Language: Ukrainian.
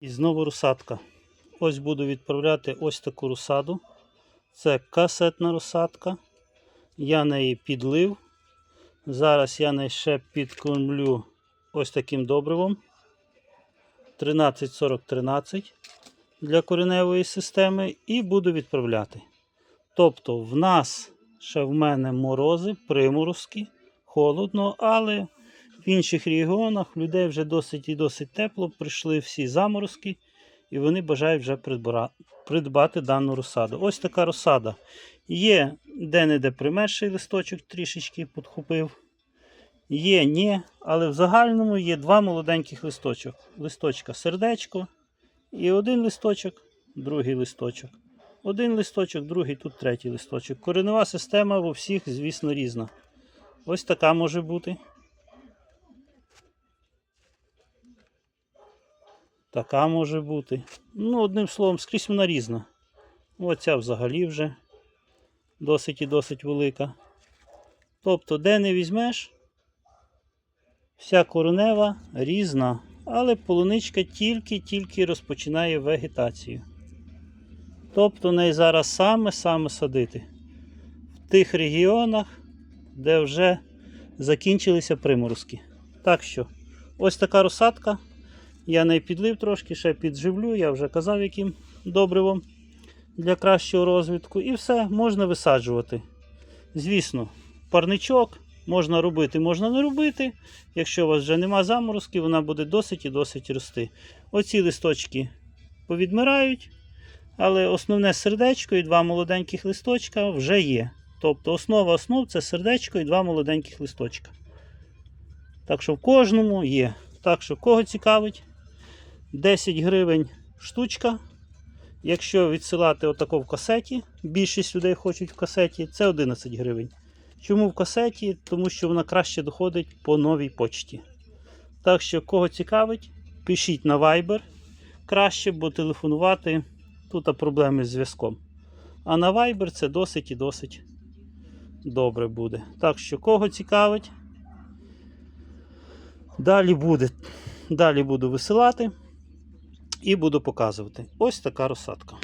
І знову розсадка. Ось буду відправляти ось таку розсаду. Це касетна розсадка. Я неї підлив. Зараз я неї ще підкормлю ось таким добривом. 134013 для кореневої системи і буду відправляти. Тобто, в нас ще в мене морози, приморозки, холодно, але в інших регіонах людей вже досить і досить тепло, прийшли всі заморозки, і вони бажають вже придбати дану розсаду. Ось така розсада. Є де-не-де примерший листочок трішечки підхопив. Є, ні, але в загальному є два молоденьких листочок. Листочка сердечко і один листочок, другий листочок. Один листочок, другий, тут третій листочок. Коренева система у всіх, звісно, різна. Ось така може бути. Така може бути. Ну, одним словом, скрізь вона різна. Оця взагалі вже досить і досить велика. Тобто, де не візьмеш, вся коренева різна, але полуничка тільки-тільки розпочинає вегетацію. Тобто, неї зараз саме-саме садити. В тих регіонах, де вже закінчилися приморозки. Так що, ось така розсадка. Я не підлив трошки, ще підживлю, я вже казав, яким добривом для кращого розвитку. І все, можна висаджувати. Звісно, парничок можна робити, можна не робити. Якщо у вас вже нема заморозків, вона буде досить і досить рости. Оці листочки повідмирають, але основне сердечко і два молоденьких листочка вже є. Тобто основа основ це сердечко і два молоденьких листочка. Так що в кожному є. Так що, кого цікавить, 10 гривень штучка. Якщо відсилати отако в касеті, більшість людей хочуть в касеті, це 11 гривень. Чому в касеті? Тому що вона краще доходить по новій почті. Так що, кого цікавить, пишіть на Viber краще, бо телефонувати тут проблеми з зв'язком. А на Viber це досить і досить добре буде. Так що, кого цікавить, далі буде. Далі буду висилати і буду показувати. Ось така розсадка.